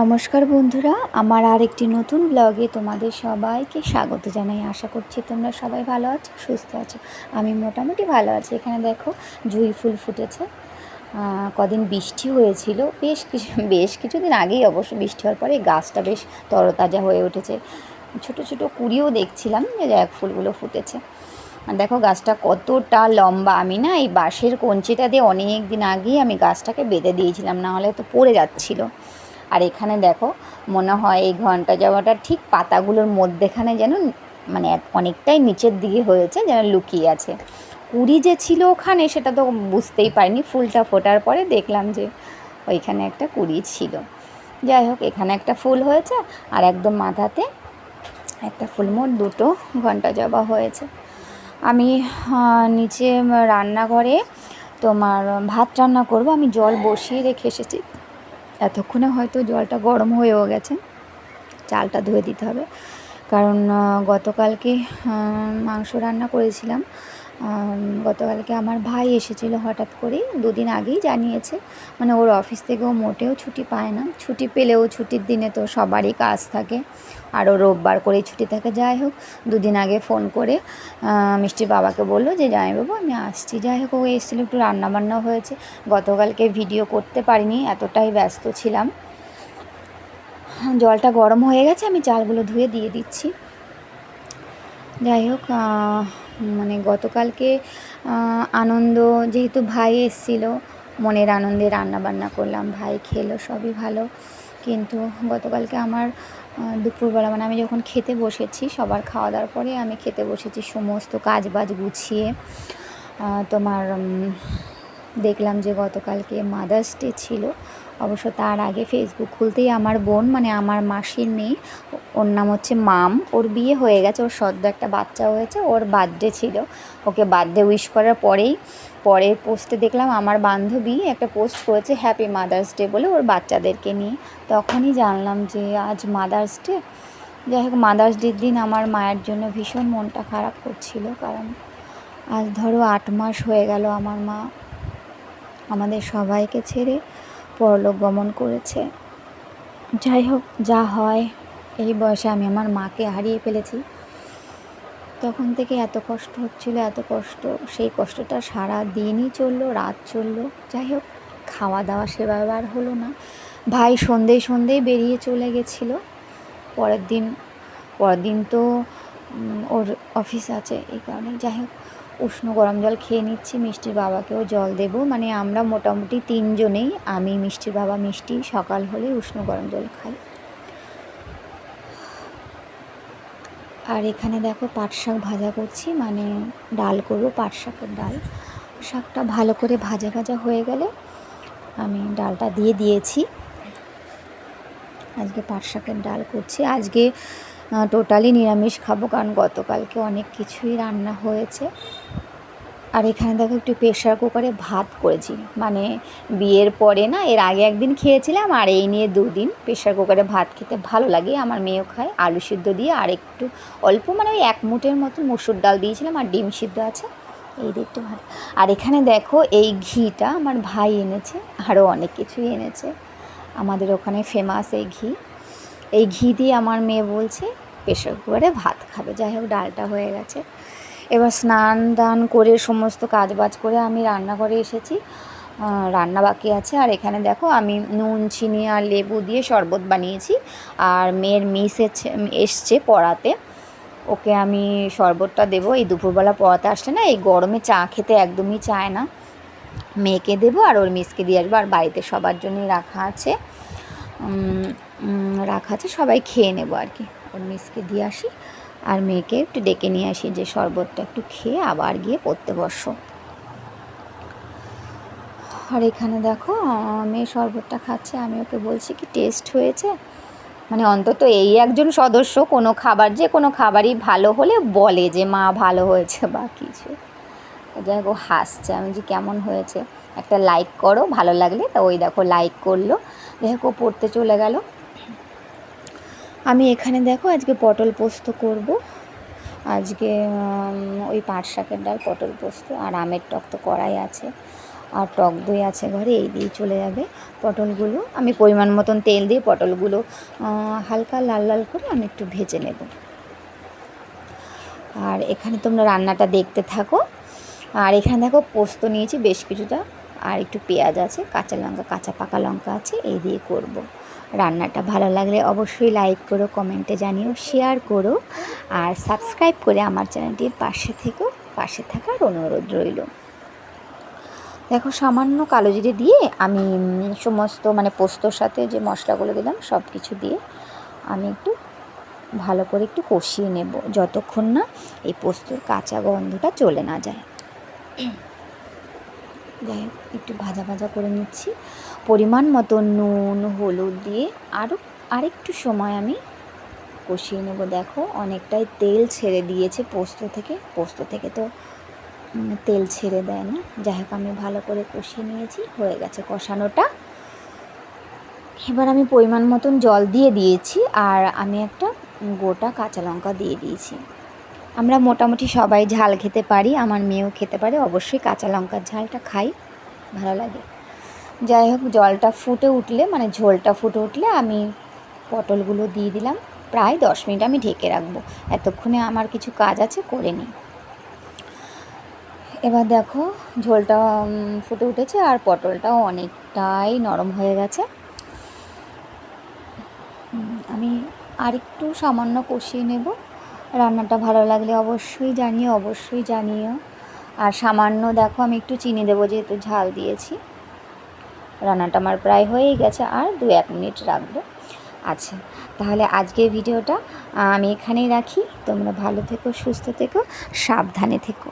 নমস্কার বন্ধুরা, আমার আর একটি নতুন ব্লগে তোমাদের সবাইকে স্বাগত জানাই। আশা করছি তোমরা সবাই ভালো আছো, সুস্থ আছো। আমি মোটামুটি ভালো আছি। এখানে দেখো জুই ফুল ফুটেছে। কদিন বৃষ্টি হয়েছিল। বেশ কিছু, বেশ কিছুদিন আগেই অবশ্য বৃষ্টি হওয়ার পরে গাছটা বেশ তরতাজা হয়ে উঠেছে। ছোট ছোট কুড়িও দেখছিলাম যে এক ফুলগুলো ফুটেছে। দেখো গাছটা কতটা লম্বা। আমি না এই বাঁশের কঞ্চিটা দিয়ে অনেক দিন আগেই আমি গাছটাকে বেঁধে দিয়েছিলাম, না হলে তো পড়ে যাচ্ছিল। আর এখানে দেখো, মনে হয় এই ঘণ্টা জামাটা ঠিক পাতাগুলোর মধ্যেখানে যেন মানে অনেকটাই নিচের দিকে হয়েছে যেন লুকিয়ে আছে। কুড়ি যে ছিল ওখানে সেটা তো বুঝতেই পারিনি, ফুলটা ফোটার পরে দেখলাম যে ওইখানে একটা কুড়ি ছিল। যাই হোক, এখানে একটা ফুল হয়েছে আর একদম মাথাতে একটা ফুল মোট দুটো ঘণ্টা জবা হয়েছে। আমি নিচে রান্নাঘরে তোমার ভাত রান্না করব, আমি জল বসিয়ে রেখে এসেছি। এতক্ষণে হয়তো জলটা গরম হয়েও গেছে। চালটা ধুয়ে দিতে হবে। কারণ গতকালকে মাংস রান্না করেছিলাম। গতকালকে আমার ভাই এসেছিল হঠাৎ করেই, দুদিন আগেই জানিয়েছে। মানে ওর অফিস থেকেও মোটেও ছুটি পায় না। ছুটি পেলেও ছুটির দিনে তো সবারই কাজ থাকে। আরও রোববার করেই ছুটি থাকে। যাই হোক, দুদিন আগে ফোন করে মিষ্টির বাবাকে বলল যে, জামাইবাবু, আমি আসছি। যাই হোক, ও এসেছিল, একটু রান্নাবান্নাও হয়েছে। গতকালকে ভিডিও করতে পারিনি, এতটাই ব্যস্ত ছিলাম। জলটা গরম হয়ে গেছে, আমি চালগুলো ধুয়ে দিয়ে দিচ্ছি। যাই হোক গতকালকে আনন্দ যেহেতু ভাই এসেছিল, মনের আনন্দে রান্না বান্না করলাম, ভাই খেলো, সবই ভালো। কিন্তু গতকালকে আমার দুপুরবেলা মানে আমি যখন খেতে বসেছি, সবার খাওয়া দাওয়ার পরে আমি খেতে বসেছি সমস্ত কাজ বাজ গুছিয়ে তোমার দেখলাম যে গতকালকে মাদার্স ডে ছিল। অবশ্য তার আগে ফেসবুক খুলতেই আমার বোন মানে আমার মাসির মেয়ে, ওর নাম হচ্ছে মাম, ওর বিয়ে হয়ে গেছে, ওর সদ্য একটা বাচ্চা হয়েছে, ওর বার্থডে ছিল। ওকে বার্থডে উইশ করার পরেই, পরের পোস্টে দেখলাম আমার বান্ধবী একটা পোস্ট করেছে হ্যাপি মাদার্স ডে বলে ওর বাচ্চাদেরকে নিয়ে। তখনই জানলাম যে আজ মাদার্স ডে যাই হোক মাদার্স ডের দিন আমার মায়ের জন্য ভীষণ মনটা খারাপ করছিল, কারণ আজ ধরো আট মাস হয়ে গেল আমার মা আমাদের সবাইকে ছেড়ে পরলোক গমন করেছে। যাই হোক, যা হয়, এই বয়সে আমি আমার মাকে হারিয়ে ফেলেছি। তখন থেকে এত কষ্ট হচ্ছিল, এত কষ্ট, সেই কষ্টটা সারা দিনই চলল, রাত চলল। যাই হোক খাওয়া দাওয়া সেভাবে আর হলো না। ভাই সন্ধেই সন্ধেই বেরিয়ে চলে গেছিল। পরের দিন পরের দিন তো ওর অফিস আছে এই কারণে যাই হোক উষ্ণ গরম জল খেয়ে নিচ্ছি, মিষ্টির বাবাকেও জল দেবো। মানে আমরা মোটামুটি তিনজনেই, আমি মিষ্টির বাবা মিষ্টি, সকাল হলে উষ্ণ গরম জল খাই। আর এখানে দেখো পাট শাক ভাজা করছি মানে ডাল করব, পাট শাকের ডাল। শাকটা ভালো করে ভাজা ভাজা হয়ে গেলে আমি ডালটা দিয়ে দিয়েছি। আজকে পাট শাকের ডাল করছি। আজকে টোটালি নিরামিষ খাব, কারণ গতকালকে অনেক কিছুই রান্না হয়েছে। আর এখানে দেখো একটু প্রেশার কুকারে ভাত করেছি। মানে বিয়ের পরে না, এর আগে একদিন খেয়েছিলাম, আর এই নিয়ে দুদিন প্রেশার কুকারে ভাত খেতে ভালো লাগে। আমার মেয়েও খায়, আলু সিদ্ধ দিয়ে, আর একটু অল্প মানে ওই এক মুঠের মতো মুসুর ডাল দিয়েছিলাম, আর ডিম সিদ্ধ আছে। এই দেখতে ভালো আর এখানে দেখো এই ঘিটা আমার ভাই এনেছে, আরও অনেক কিছুই এনেছে। আমাদের ওখানে ফেমাস এই ঘি। এই ঘি দিয়ে আমার মেয়ে বলছে প্রেশার কুকারে ভাত খাবে। যাই হোক, ডালটা হয়ে গেছে। এবার স্নান দান করে সমস্ত কাজ বাজ করে আমি রান্নাঘরে এসেছি। রান্না বাকি আছে। আর এখানে দেখো, আমি নুন, চিনি আর লেবু দিয়ে শরবত বানিয়েছি। আর মেয়ের মিস এসছে পড়াতে। ওকে আমি শরবতটা দেবো। এই দুপুরবেলা পড়াতে আসলে না, এই গরমে চা খেতে একদমই চায় না। মেয়েকে দেবো আর ওর মিসকে দিয়ে আসব। আর বাড়িতে সবার জন্যই রাখা আছে। রাখা আছে। সবাই খেয়ে নেব আর কি। ওর মিসকে দিয়ে আসি আর মেয়েকে একটু ডেকে নিয়ে আসি যে শরবতটা একটু খেয়ে আবার গিয়ে পড়তে বসো। আর এখানে দেখো মেয়ে শরবতটা খাচ্ছে। আমি ওকে বলছি কি টেস্ট হয়েছে? মানে অন্তত এই একজন সদস্য কোনো খাবার, যে কোনো খাবারই ভালো হলে বলে যে মা ভালো হয়েছে বা কিছু। যাই হোক হাসছে। আমি যে কেমন হয়েছে? একটা লাইক করো, ভালো লাগলে? তা ওই দেখো লাইক করল। যাই হোক, ও পড়তে চলে গেল। আমি এখানে দেখো আজকে পটল পোস্ত করব। আজকে ওই পাট শাকের ডাল, পটল পোস্ত আর আমের টক তো করাই আছে। আর টক দই আছে ঘরে, এই দিয়ে চলে যাবে পটলগুলো। আমি পরিমাণ মতন তেল দিয়ে পটলগুলো হালকা লাল লাল করে আমি একটু ভেজে নেব। আর এখানে তোমরা রান্নাটা দেখতে থাকো। আর এখানে দেখো পোস্ত নিয়েছি বেশ কিছুটা। আর একটু পেঁয়াজ আছে, কাঁচা লঙ্কা, কাঁচা পাকা লঙ্কা আছে, এই দিয়ে করব। রান্নাটা ভালো লাগলে অবশ্যই লাইক করো কমেন্টে জানিও শেয়ার করো আর সাবস্ক্রাইব করে আমার চ্যানেলটির পাশে থেকেও পাশে থাকার অনুরোধ রইল। দেখো, সামান্য কালো জিরে দিয়ে আমি সমস্ত মানে পোস্তর সাথে যে মশলাগুলো দিলাম সব কিছু দিয়ে আমি একটু ভালো করে একটু কষিয়ে নেব যতক্ষণ না এই পোস্তর কাঁচা গন্ধটা চলে না যায়। যাই হোক, একটু ভাজা ভাজা করে নিচ্ছি। পরিমাণ মতো নুন, হলুদ দিয়ে আরও আরেকটু সময় আমি কষিয়ে নেব। দেখো, অনেকটাই তেল ছেড়ে দিয়েছে পোস্ত থেকে। পোস্ত থেকে তো তেল ছেড়ে দেয় না। যাই হোক, আমি ভালো করে কষিয়ে নিয়েছি। হয়ে গেছে কষানোটা। এবার আমি পরিমাণ মতন জল দিয়ে দিয়েছি আর আমি একটা গোটা কাঁচা লঙ্কা দিয়ে দিয়েছি। আমরা মোটামুটি সবাই ঝাল খেতে পারি। আমার মেয়েও খেতে পারে। অবশ্যই কাঁচা লঙ্কার ঝালটা খাই। ভালো লাগে। যাই হোক, জলটা ফুটে উঠলে মানে ঝোলটা ফুটে উঠলে আমি পটলগুলো দিয়ে দিলাম। প্রায় দশ মিনিট আমি ঢেকে রাখব। এতক্ষণে আমার কিছু কাজ আছে, করে নিই। এবার দেখো, ঝোলটা ফুটে উঠেছে আর পটলটাও অনেকটাই নরম হয়ে গেছে। আমি আরেকটু সামান্য কষিয়ে নেব। রান্নাটা ভালো লাগলে অবশ্যই জানিও অবশ্যই জানিও। আর সামান্য, দেখো, আমি একটু চিনি দেবো, যেহেতু ঝাল দিয়েছি। রান্নাটা আমার প্রায় হয়েই গেছে, আর দু এক মিনিট রাখব। আচ্ছা তাহলে আজকের ভিডিওটা আমি এখানেই রাখি। তোমরা ভালো থেকো, সুস্থ থেকো, সাবধানে থেকো।